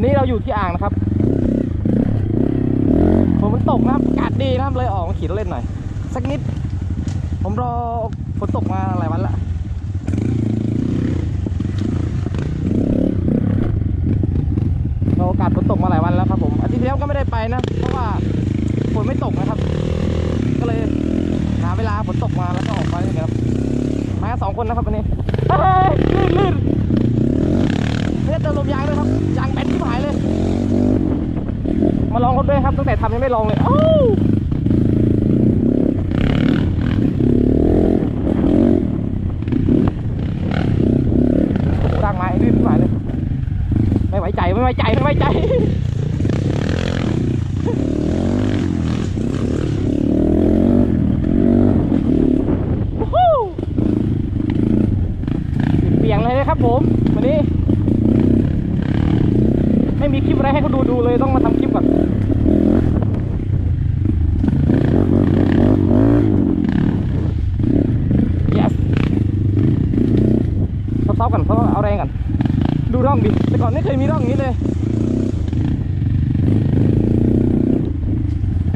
วันนี้เราอยู่ที่อ่างนะครับฝนมันตกนะครับอากาศดีนะครับเลยออกมาขี่รถเล่นหน่อย สักนิด ผมรอฝนตกมาหลายวันละรอโอกาสฝนตกมาหลายวันแล้วครับผมอาทิตย์ที่แล้วก็ไม่ได้ไปนะ เพราะว่าฝนไม่ตกนะครับ ก็เลยหาเวลาฝนตกมาแล้วก็ออกไปนี่ครับมาสองคนนะครับวันนี้ลื่นลื่น ติมลมยางด้วยครับยางแบนที่หายเลย มาลองรถด้วยครับตั้งแต่ทำยังไม่ลองเลยอ้าร่างไม้ลื่นที่หายเลย ไม่ไว้ใจไม่ไว้ใจไม่ไว้ใจเปลี่ยนเลยนะครับผมมีคลิปอะไรให้เขาดูดูเลยต้องมาทำคลิปก่อน yes ซับๆกันเพราะเอาแรงกัน ดูร่องดิ แต่ก่อนไม่เคยมีร่องอย่างนี้เลย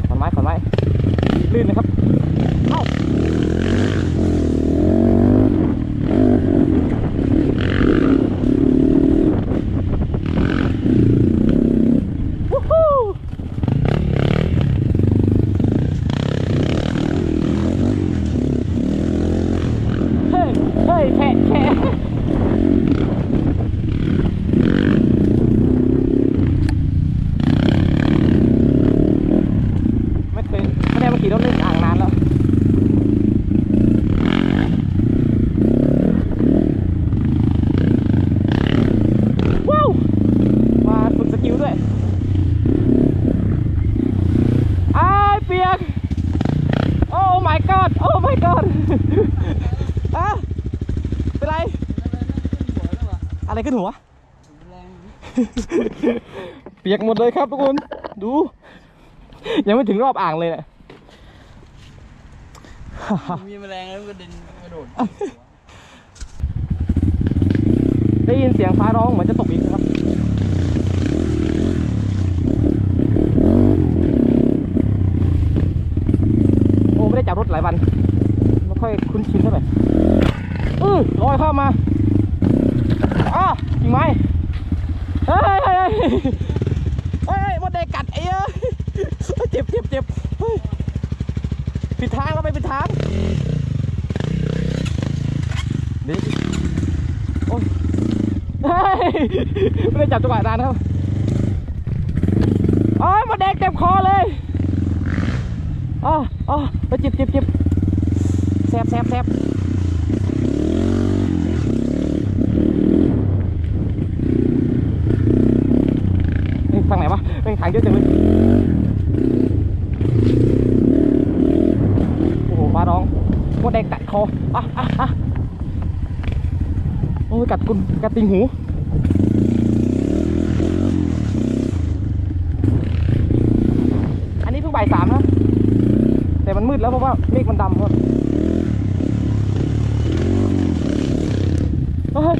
ขอนไม้ขอนไม้ ลื่นนะครับ เอ้า วู้ฮู้เฮ้ย เฮ้ยแค่แค่ไม่เคยไม่ได้มาขี่รถเล่นอ่างนานแล้ว ว้าวมาฝึกสกิลด้วยอ้ายเปียก โอ้ my god โอ้ my god อะเป็นไร อะไรขึ้นหัว เปียกหมดเลยครับทุกคน ดู ยังไม่ถึงรอบอ่างเลยเนี่ยมีแมลงแล้วก็เดินกระโดด ได้ยินเสียงฟ้าร้องเหมือนจะตกอีกนะครับ โอ้ ไม่ได้จับรถหลายวัน ไม่ค่อยคุ้นชินเท่าไหร่อือลอยเข้ามาอ้าจ ริงไหมเฮ้ยเฮ้ยเฮ้ยเฮ้ยมดแดงกัดไอ้เอ้ยเจ็บเจ็บเจ็บเฮ้ยผิดทางเราไปผิดทางเดี๋ยวโอ้ยไม่ได้จับจังหวะนานครับโอ้ยมาแดงเต็มคอเลยอ๋ออ๋อไปจิบจิบจิบแสบแสบแสบเฮ้ยฝั่งไหนวะ เยอะจังเลยโอ้โหฟ้าร้องมดแดงกัดคออะอะอะโอ้ยกัดกุนกัดติงหูอันนี้เพิ่งบ่ายสามนะแต่มันมืดแล้วเพราะว่าเมฆมันดำครับเฮ้ย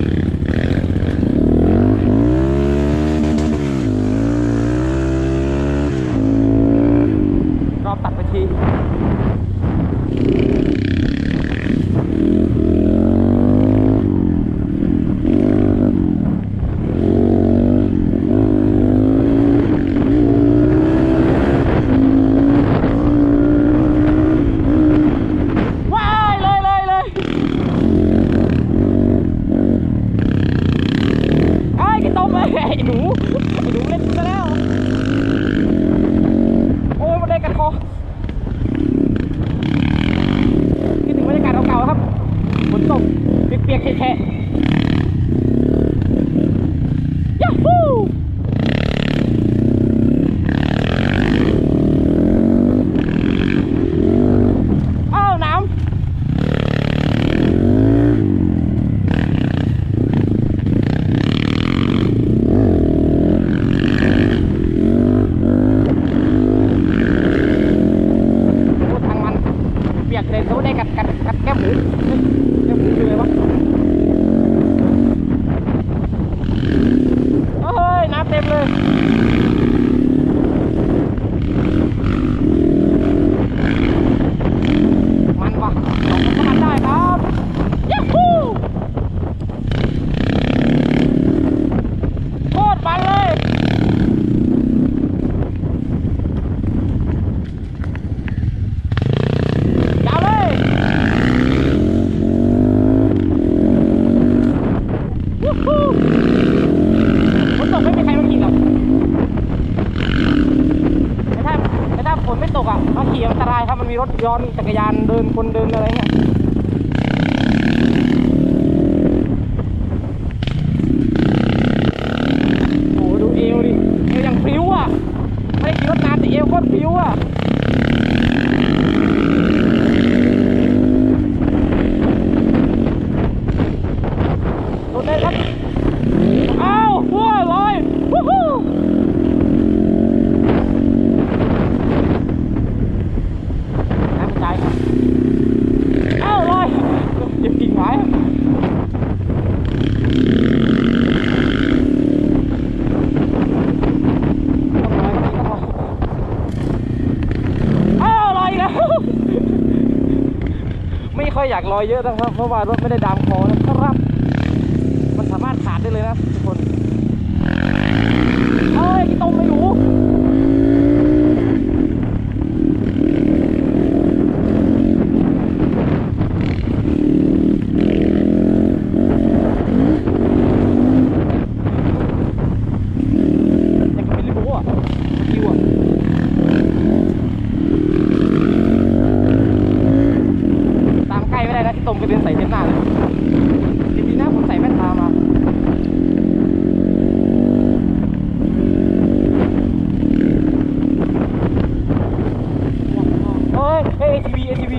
ยัเฮ้ยน้ำเต็มเลย อนจักรยานเดินคนเดินอะไรเงี้ย โอ้โหดูเอวดิ เอวยังพริ้วอะ ไม่ได้ขี่รถนานแต่เอวโคตรพริ้วอะ โดนเลยครับ อ้าววัวลอยวู้ฮู้น้ำกระจายครับอ้าวลอยเหยียบกิ่งไม้อะอ้าวลอยอีกแล้ว ไม่ ค่อยอยากลอยเยอะนะครับ เพราะว่ารถไม่ได้ดามคอนะครับ มันสามารถขาดได้เลยนะทุกคนเอ้ยพี่ต้มไม่รู้ ยังกับเป็นลิโบ้อะคิวอะตามใกล้ไม่ได้นะที่ตมกระเด็นใส่เต็มหน้าเลยจริงๆนะผมใส่แว่นตามา เฮ้ยเฮ้ย ATV ATV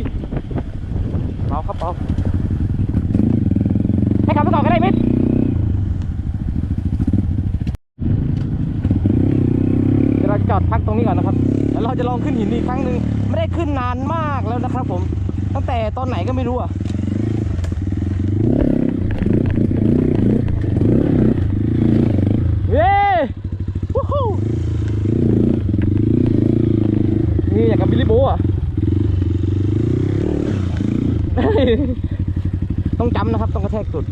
เบาครับเบาให้ขับไปก่อนก็ได้มิดเดี๋ยวเราจะจอดพักตรงนี้ก่อนนะครับ แล้วเราจะล องขึ้นหินอีกครั้งหนึ่งไม่ได้ขึ้นนานมากแล้วนะครับผม ตั้งแต่ตอนไหนก็ไม่รู้อะเย้วู้ฮู้นี่อย่างกับบิลลี่โบอะต้องจำนะครับ ต้องกระแทกสุด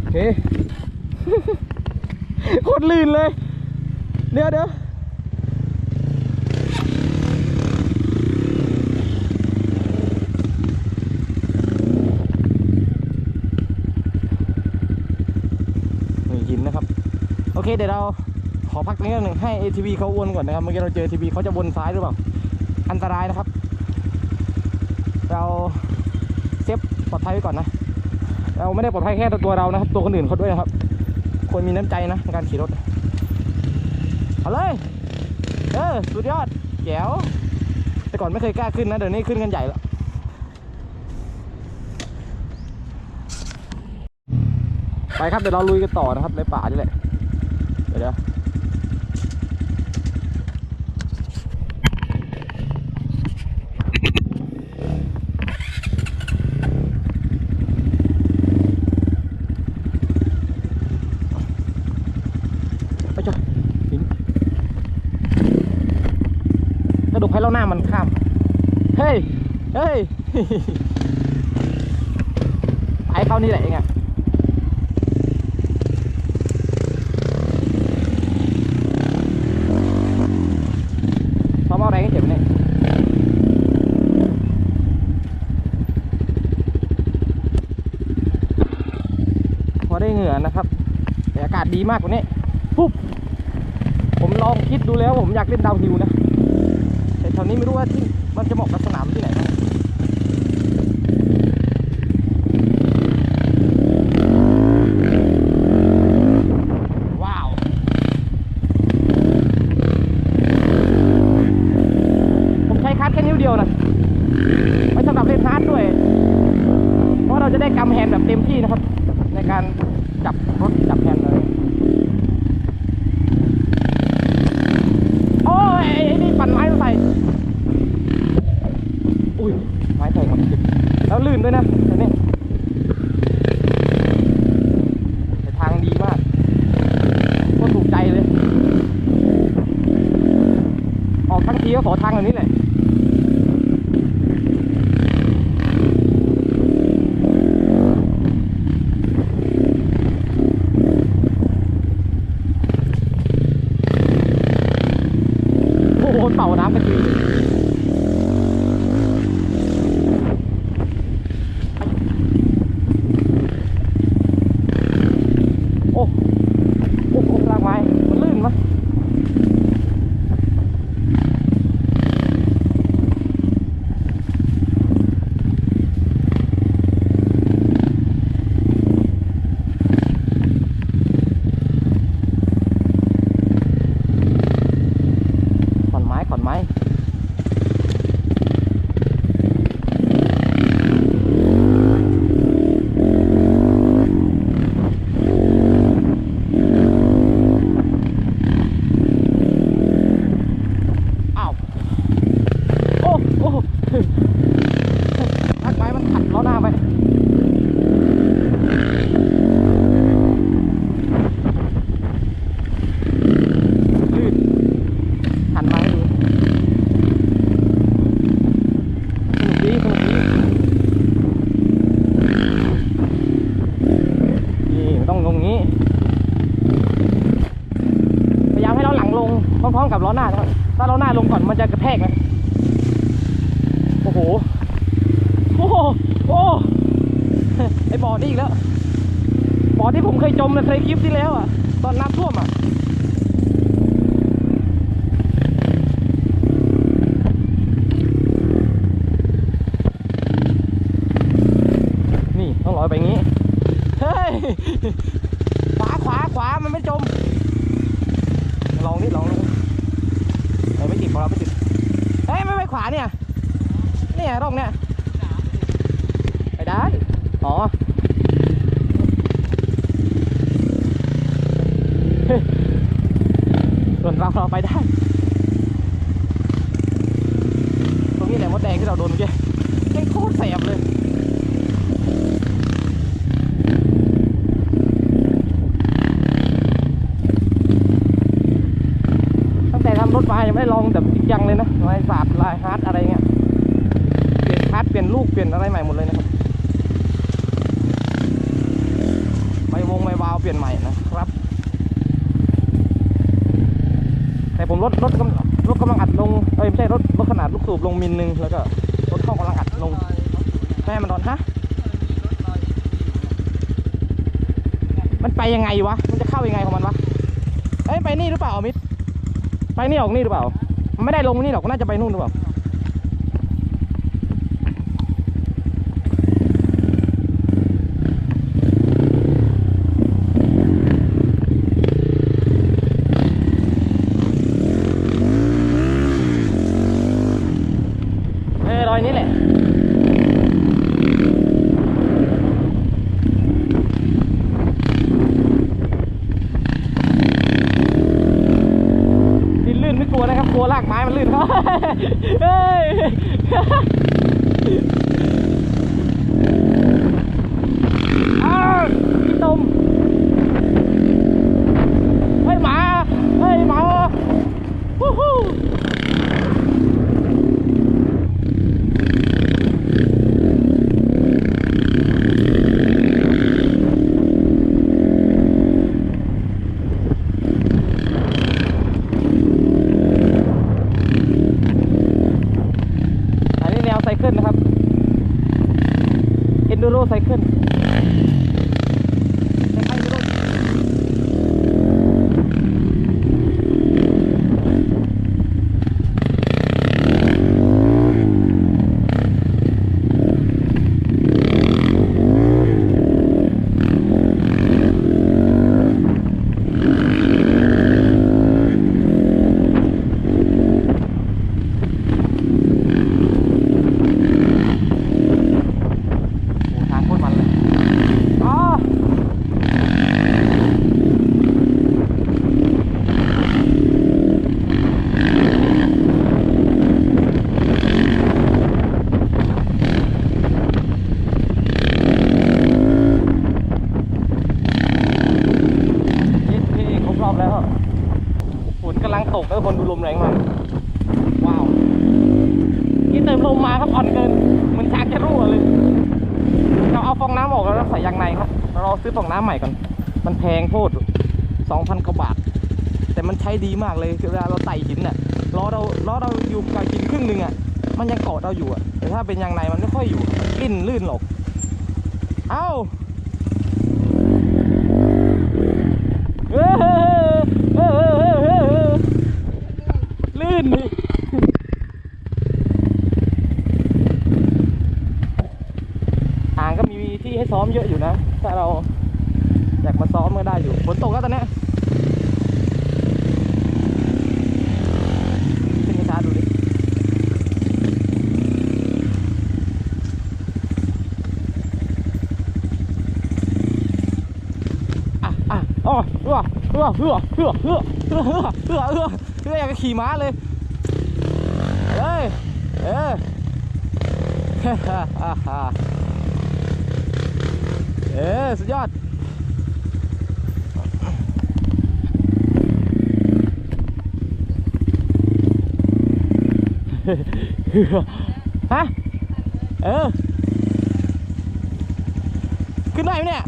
โอเคโคตรลื่นเลย เดี๋ยวเดี๋ยวนี่หินนะครับ โอ เคเดี๋ยวเราขอพักตรงนี้หนึ่งให้ ATV เขาวนก่อนนะครับ เมื่อกี้เราเจอ ATV เขาจะวนซ้ายหรือเปล่า อันตรายนะครับ เราเซฟปลอดภัยไว้ก่อนนะ เราไม่ได้ปลอดภัยแค่ตัวเรานะครับ ตัวคนอื่นเขาด้วยนะครับ ควรมีน้ำใจนะในการขี่รถ เอาเลย เออ สุดยอดแจ๋วแต่ก่อนไม่เคยกล้าขึ้นนะ เดี๋ยวนี้ขึ้นกันใหญ่แล้วไปครับเดี๋ยวเราลุยกันต่อนะครับในป่านี่แหละ เดี๋ยวไปจ้ะหินกระดูกให้เล่าหน้ามันข้าม เฮ้ย เฮ้ยไปเข้านี่แหละเองอะ พร้อมเอาแรงให้เจ็บเนี่ย นะครับแต่อากาศดีมากกว่านี้ปุ๊บผมลองคิดดูแล้วผมอยากเล่นดาวฮิวนะแต่แถวนี้ไม่รู้ว่าที่มันจะเหมาะกับสนามที่ไหน ในคยคลิปที่แล้วอะ ตอนน้ำท่วมอะนี่ต้องลอยไปงี้ เฮ้ย ขวาขวาขวา มันไม่จม ลองนี่ลองเออไม่ติดของเราไม่ติด เฮ้ย ไม่ไปขวาเนี่ย เนี่ยร่องเนี่ย ไปได้ อ๋อเฮ้ยส่วน เราเราไปได้ ตรงนี้แหละมดแดงที่เราโดนเมื่อกี้ยังโคตรแสบเลยตั้งแต่ทำรถมายังไม่ได้ลองแบบจริงจังเลยนะลายศาสตร์ลายฮาร์ดอะไรเงี้ย เปลี่ยนคัสเปลี่ยนลูกเปลี่ยนอะไรใหม่หมดเลยนะครับใบวงใบวาล์วเปลี่ยนใหม่นะครับ รถรถกำรถกำลังอัดลงเอ้ยไม่ใช่รถรถขนาดลูกสูบลงมิลนึงแล้วก็รถเข้ากำลังอัดลงแม่ให้มันนอนฮะมันไปยังไงวะมันจะเข้ายังไงของมันวะเอ้ยไปนี่หรือเปล่ามิดไปนี่ออกนี่หรือเปล่ามันไม่ได้ลงนี่หรอกน่าจะไปนู่นหรือเปล่า เออรอย นี้แหละ ดินลื่นไม่กลัวนะครับ กลัวลากไม้มันลื่นครับ เฮ้ย อ้าวพี่ต้มเฮ้ยหมา เฮ้ยหมาวู้ฮู้อันนี้แนวไซเคิลนะครับ Enduro ไซเคิลคล้ายๆ Enduro โอ้ทางโคตรมันเลยอ๋อเย็ดเท่ครบรอบแล้วฝนกำลังตกแล้วคนดูลมแรงมาก ว้าว มลมมาครับอ่อนเกินเหมือนชากจะรั่วเลยเราเอาฟองน้ำออกแล้วใส่ยางในครับเรารอซื้อฟองน้ำใหม่ก่อน มันแพงโพดสองพันกว่าบาท แต่มันใช้ ดีมากเลยคือเวลาเราไต่หินน่ะล้อเราล้อเราอยู่กับหินครึ่งหนึ่งอะมันยังเกาะเราอยู่อะแต่ถ้าเป็นยางในมันไม่ค่อยอยู่ลิ่นลื่นหรอก เอ้าเออเออเออเออเออลื่นนี่อ่างก็มีที่ให้ซ้อมเยอะอยู่นะ ถ้าเราอยากมาซ้อมก็ได้อยู่ ฝนตกแล้วตอนเนี้ยขึ้นช้าๆดูดิ อะอะอ๋อเออเออเออเออเออเออเออเออเออเออยากจะขี่ม้าเลยเอ้ยเออฮ่าฮ่าฮ่าฮ่าเออสุดยอดฮะเออขึ้นได้ไหมเนี่ย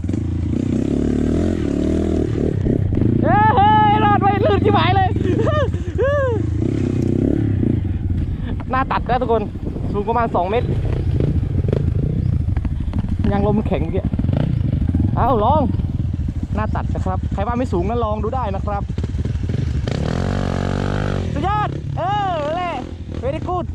เอ้ย ชิบหายเลย หน้าตัดแล้วทุกคน สูงประมาณ 2 เมตร ยังลมแข็งเมื่อกี้เอาลอง หน้าตัดนะครับ ใครว่าไม่สูงนั้นลองดูได้นะครับ สุดยอด เออเล่ very good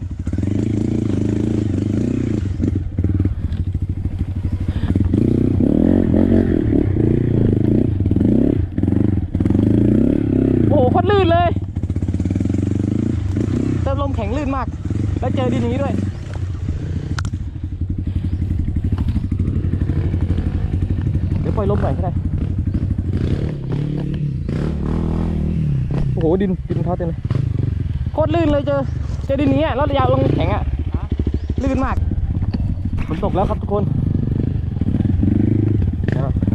โอ้โหโคตรลื่นเลย เติมลมแข็งลื่นมาก แล้วเจอดินนี้ด้วยเดี๋ยวปล่อยลมหน่อยก็ได้โอ้โหดินดินเท้าเต็มเลยโคตรลื่นเลยเจอเจอดินนี้อะแล้วระยะลงแข็งอะลื่นมากฝนตกแล้วครับทุกคน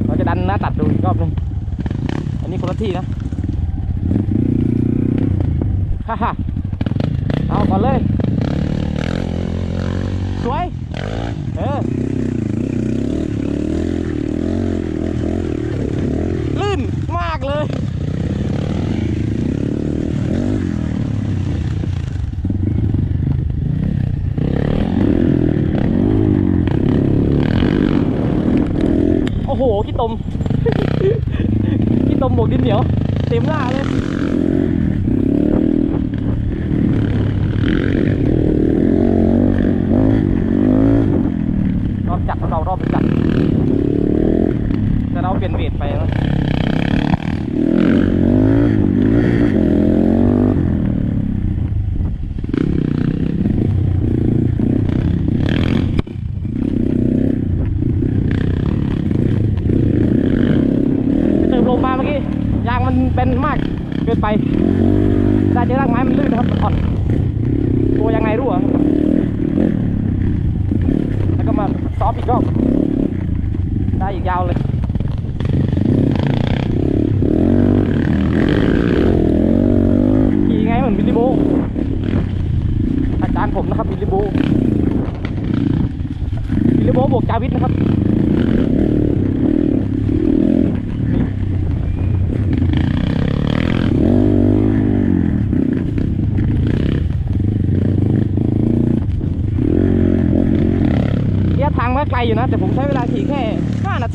เราจะดันหน้าตัดดูอีกรอบหนึงอันนี้คนละที่นะฮ่าฮ่าเอาก่อนเลย สวย เออ ลื่นมากเลย โอ้โหขี้ตมขี้ตมบวกดินเหนียว เต็มหน้าเลย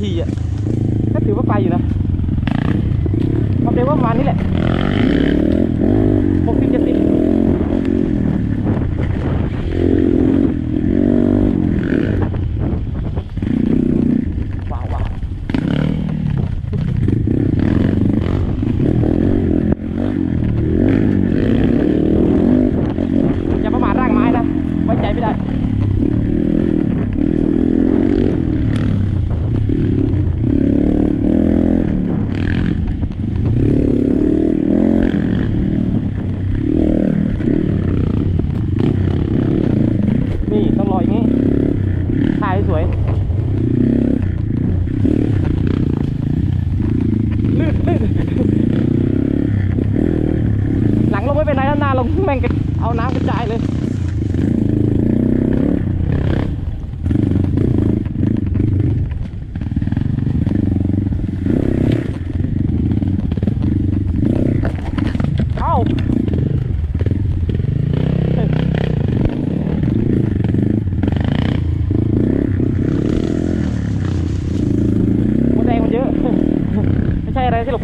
filles.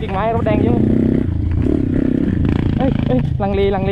กิ่งไม้รถแดงเยอะเอ้ยเอ้ยลังเลลังเล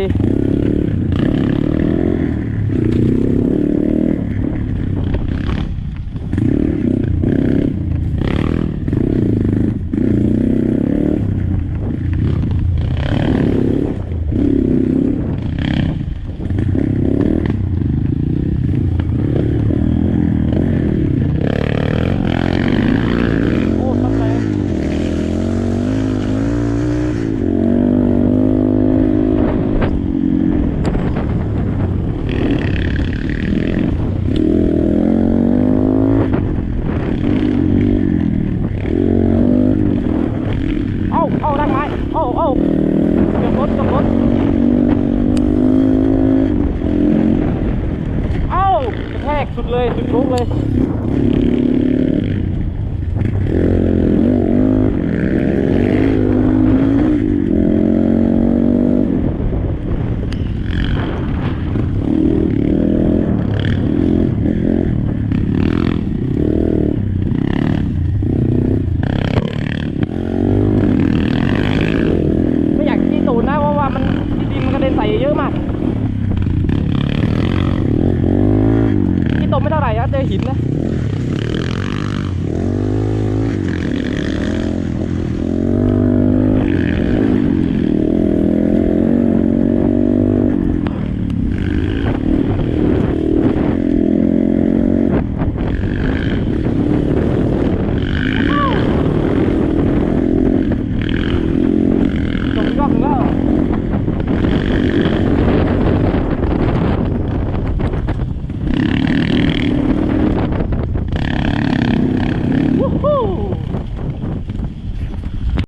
เยอะมากที่ตมไม่เท่าไหร่นะเจอหินนะ